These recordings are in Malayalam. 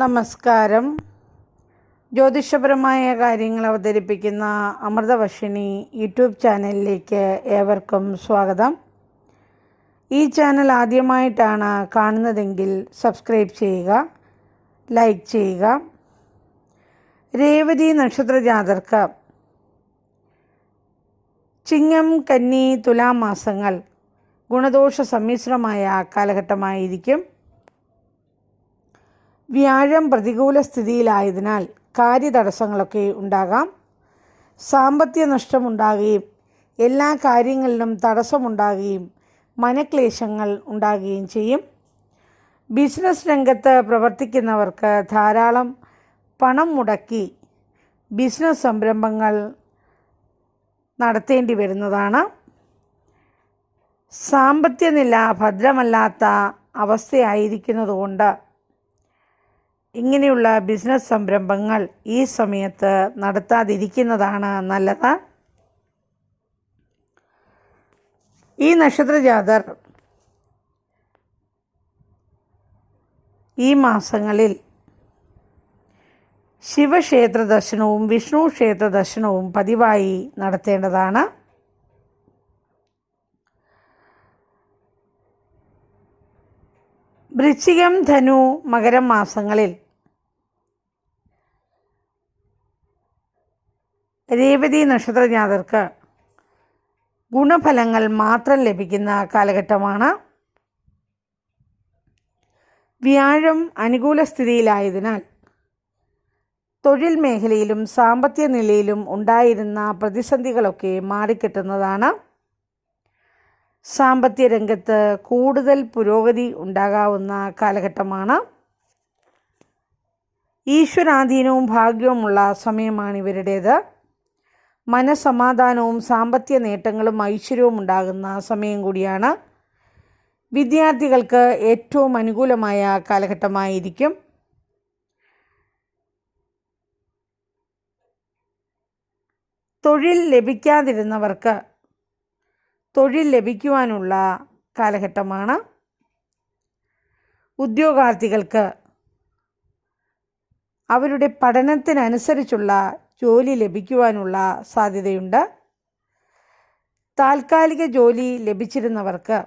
നമസ്കാരം. ജ്യോതിഷപരമായ കാര്യങ്ങൾ അവതരിപ്പിക്കുന്ന അമൃതവർഷിണി യൂട്യൂബ് ചാനലിലേക്ക് ഏവർക്കും സ്വാഗതം. ഈ ചാനൽ ആദ്യമായിട്ടാണ് കാണുന്നതെങ്കിൽ സബ്സ്ക്രൈബ് ചെയ്യുക ലൈക്ക് ചെയ്യുക. രേവതി നക്ഷത്ര ജാതർക്ക് ചിങ്ങം കന്നി തുലാമാസങ്ങൾ ഗുണദോഷ സമ്മിശ്രമായ കാലഘട്ടമായിരിക്കും. വ്യാഴം പ്രതികൂല സ്ഥിതിയിലായതിനാൽ കാര്യതടസ്സങ്ങളൊക്കെ ഉണ്ടാകാം. സാമ്പത്തിക നഷ്ടമുണ്ടാകുകയും എല്ലാ കാര്യങ്ങളിലും തടസ്സമുണ്ടാകുകയും മനക്ലേശങ്ങൾ ഉണ്ടാകുകയും ചെയ്യും. ബിസിനസ് രംഗത്ത് പ്രവർത്തിക്കുന്നവർക്ക് ധാരാളം പണം മുടക്കി ബിസിനസ് സംരംഭങ്ങൾ നടത്തേണ്ടി വരുന്നതാണ്. സാമ്പത്തിക നില ഭദ്രമല്ലാത്ത അവസ്ഥയായിരിക്കുന്നതുകൊണ്ട് ഇങ്ങനെയുള്ള ബിസിനസ് സംരംഭങ്ങൾ ഈ സമയത്ത് നടത്താതിരിക്കുന്നതാണ് നല്ലത്? ഈ നക്ഷത്രജാതർ ഈ മാസങ്ങളിൽ ശിവക്ഷേത്ര ദർശനവും വിഷ്ണു ക്ഷേത്ര ദർശനവും പതിവായി നടത്തേണ്ടതാണ്. വൃശ്ചികം ധനു മകരം മാസങ്ങളിൽ രേവതി നക്ഷത്രജാതർക്ക് ഗുണഫലങ്ങൾ മാത്രം ലഭിക്കുന്ന കാലഘട്ടമാണ്. വ്യാഴം അനുകൂല സ്ഥിതിയിലായതിനാൽ തൊഴിൽ മേഖലയിലും സാമ്പത്തിക നിലയിലും ഉണ്ടായിരുന്ന പ്രതിസന്ധികളൊക്കെ മാറിക്കിട്ടുന്നതാണ്. സാമ്പത്തിക രംഗത്ത് കൂടുതൽ പുരോഗതി ഉണ്ടാകാവുന്ന കാലഘട്ടമാണ്. ഈശ്വരാധീനവും ഭാഗ്യവുമുള്ള സമയമാണ് ഇവരുടേത്. മനസമാധാനവും സാമ്പത്തിക നേട്ടങ്ങളും ഐശ്വര്യവും ഉണ്ടാകുന്ന സമയം കൂടിയാണ്. വിദ്യാർത്ഥികൾക്ക് ഏറ്റവും അനുകൂലമായ കാലഘട്ടമായിരിക്കും. തൊഴിൽ ലഭിക്കാതിരുന്നവർക്ക് തൊഴിൽ ലഭിക്കുവാനുള്ള കാലഘട്ടമാണ്. ഉദ്യോഗാർത്ഥികൾക്ക് അവരുടെ പഠനത്തിനനുസരിച്ചുള്ള ജോലി ലഭിക്കുവാനുള്ള സാധ്യതയുണ്ട്. താൽക്കാലിക ജോലി ലഭിച്ചിരുന്നവർക്ക്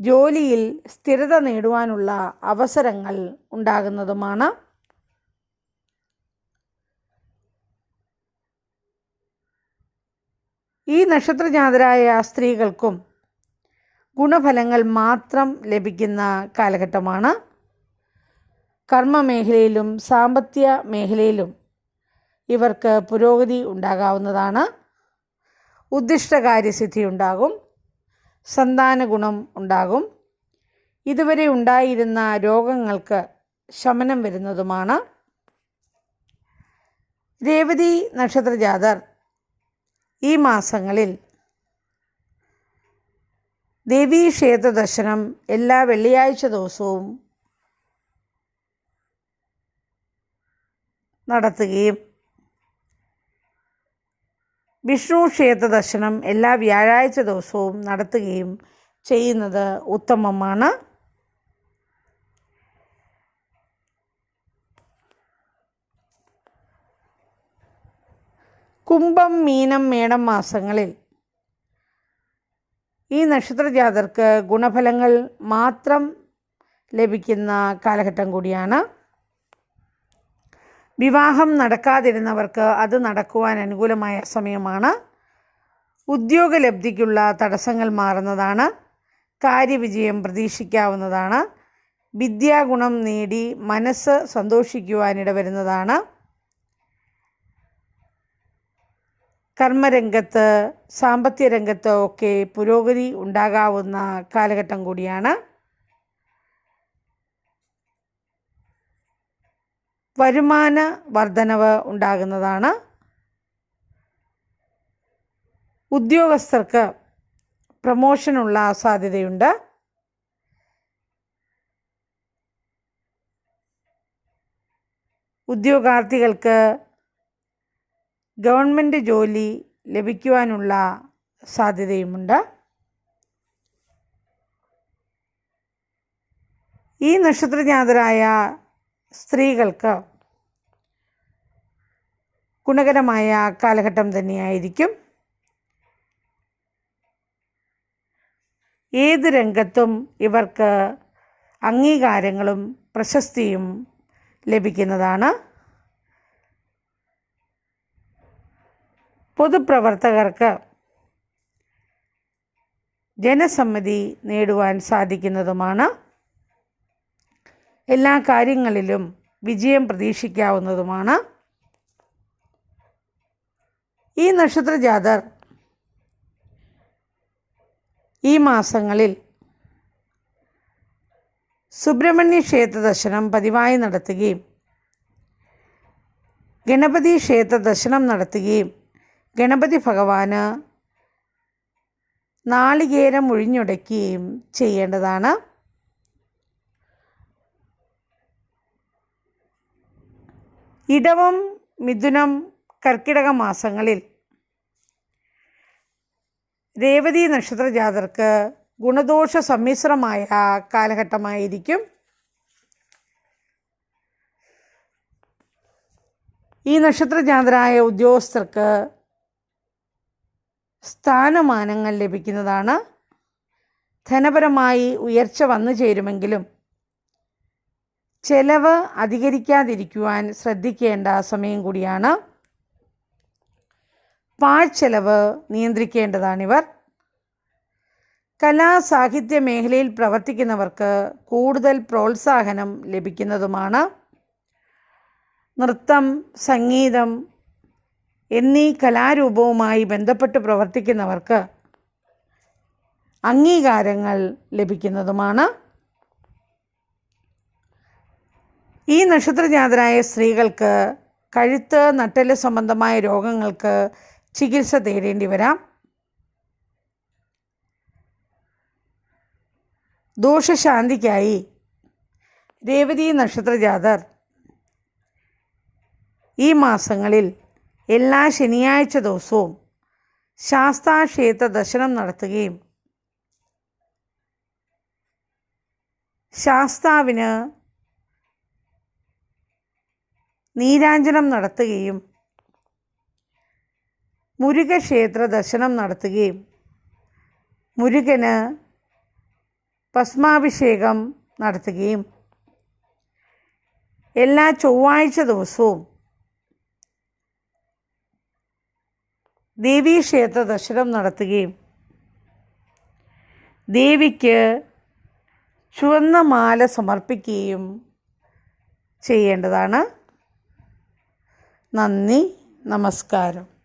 ജോലിയിൽ സ്ഥിരത നേടുവാനുള്ള അവസരങ്ങൾ ഉണ്ടാകുന്നതുമാണ്. ഈ നക്ഷത്രജാതരായ സ്ത്രീകൾക്കും ഗുണഫലങ്ങൾ മാത്രം ലഭിക്കുന്ന കാലഘട്ടമാണ്. കർമ്മമേഖലയിലും സാമ്പത്തിക മേഖലയിലും ഇവർക്ക് പുരോഗതി ഉണ്ടാകാവുന്നതാണ്. ഉദ്ദിഷ്ടകാര്യസിദ്ധി ഉണ്ടാകും. സന്താന ഗുണം ഉണ്ടാകും. ഇതുവരെ ഉണ്ടായിരുന്ന രോഗങ്ങൾക്ക് ശമനം വരുന്നതുമാണ്. രേവതി നക്ഷത്രജാതർ ഈ മാസങ്ങളിൽ ദേവീ ക്ഷേത്ര ദർശനം എല്ലാ വെള്ളിയാഴ്ച ദിവസവും നടത്തുകയും വിഷ്ണു ക്ഷേത്ര ദർശനം എല്ലാ വ്യാഴാഴ്ച ദിവസവും നടത്തുകയും ചെയ്യുന്നത് ഉത്തമമാണ്. കുംഭം മീനം മേടം മാസങ്ങളിൽ ഈ നക്ഷത്രജാതർക്ക് ഗുണഫലങ്ങൾ മാത്രം ലഭിക്കുന്ന കാലഘട്ടം കൂടിയാണ്. വിവാഹം നടക്കാതിരുന്നവർക്ക് അത് നടക്കുവാൻ അനുകൂലമായ സമയമാണ്. ഉദ്യോഗലബ്ധിക്കുള്ള തടസ്സങ്ങൾ മാറുന്നതാണ്. കാര്യവിജയം പ്രതീക്ഷിക്കാവുന്നതാണ്. വിദ്യാഗുണം നേടി മനസ്സ് സന്തോഷിക്കുവാനിട വരുന്നതാണ്. കർമ്മരംഗത്ത് സാമ്പത്തിക രംഗത്ത് ഒക്കെ പുരോഗതി ഉണ്ടാകാവുന്ന കാലഘട്ടം കൂടിയാണ്. വരുമാന വർധനവ് ഉണ്ടാകുന്നതാണ്. ഉദ്യോഗസ്ഥർക്ക് പ്രമോഷനുള്ള സാധ്യതയുണ്ട്. ഉദ്യോഗാർത്ഥികൾക്ക് ഗവൺമെന്റ് ജോലി ലഭിക്കുവാനുള്ള സാധ്യതയുമുണ്ട്. ഈ നക്ഷത്രജ്ഞാതരായ സ്ത്രീകൾക്ക് ഗുണകരമായ കാലഘട്ടം തന്നെയായിരിക്കും. ഏത് രംഗത്തും ഇവർക്ക് അംഗീകാരങ്ങളും പ്രശസ്തിയും ലഭിക്കുന്നതാണ്. പൊതുപ്രവർത്തകർക്ക് ജനസമ്മതി നേടുവാൻ സാധിക്കുന്നതുമാണ്. എല്ലാ കാര്യങ്ങളിലും വിജയം പ്രതീക്ഷിക്കാവുന്നതുമാണ്. ഈ നക്ഷത്ര ജാതർ ഈ മാസങ്ങളിൽ സുബ്രഹ്മണ്യ ക്ഷേത്ര ദർശനം പതിവായി നടത്തുകയും ഗണപതി ക്ഷേത്ര ദർശനം നടത്തുകയും ഗണപതി ഭഗവാന് നാളികേരം ഒഴിഞ്ഞുടയ്ക്കുകയും ചെയ്യേണ്ടതാണ്. ഇടവം മിഥുനം കർക്കിടക മാസങ്ങളിൽ രേവതി നക്ഷത്ര ജാതർക്ക് ഗുണദോഷ സമ്മിശ്രമായ കാലഘട്ടമായിരിക്കും. ഈ നക്ഷത്ര ജാതരായ ഉദ്യോഗസ്ഥർക്ക് സ്ഥാനമാനങ്ങൾ ലഭിക്കുന്നതാണ്. ധനപരമായി ഉയർച്ച വന്നു ചേരുമെങ്കിലും ചെലവ് അധികരിക്കാതിരിക്കുവാൻ ശ്രദ്ധിക്കേണ്ട സമയം കൂടിയാണ്. പാഴ്ചെലവ് നിയന്ത്രിക്കേണ്ടതാണിവർ. കലാ സാഹിത്യ മേഖലയിൽ പ്രവർത്തിക്കുന്നവർക്ക് കൂടുതൽ പ്രോത്സാഹനം ലഭിക്കുന്നതുമാണ്. നൃത്തം സംഗീതം എന്നീ കലാരൂപവുമായി ബന്ധപ്പെട്ട് പ്രവർത്തിക്കുന്നവർക്ക് അംഗീകാരങ്ങൾ ലഭിക്കുന്നതുമാണ്. ഈ നക്ഷത്രജാതരായ സ്ത്രീകൾക്ക് കഴുത്ത് നട്ടൽ സംബന്ധമായ രോഗങ്ങൾക്ക് ചികിത്സ തേടേണ്ടി വരാം. ദോഷശാന്തിക്കായി രേവതി നക്ഷത്രജാതർ ഈ മാസങ്ങളിൽ എല്ലാ ശനിയാഴ്ച ദിവസവും ശാസ്താക്ഷേത്ര ദർശനം നടത്തുകയും ശാസ്താവിന് നീരാഞ്ജനം നടത്തുകയും മുരുകക്ഷേത്ര ദർശനം നടത്തുകയും മുരുകന് ഭസ്മാഭിഷേകം നടത്തുകയും എല്ലാ ചൊവ്വാഴ്ച ദിവസവും ദേവീക്ഷേത്ര ദർശനം നടത്തുകയും ദേവിക്ക് ചുവന്ന മാല സമർപ്പിക്കുകയും ചെയ്യേണ്ടതാണ്. നന്ദി നമസ്കാരം.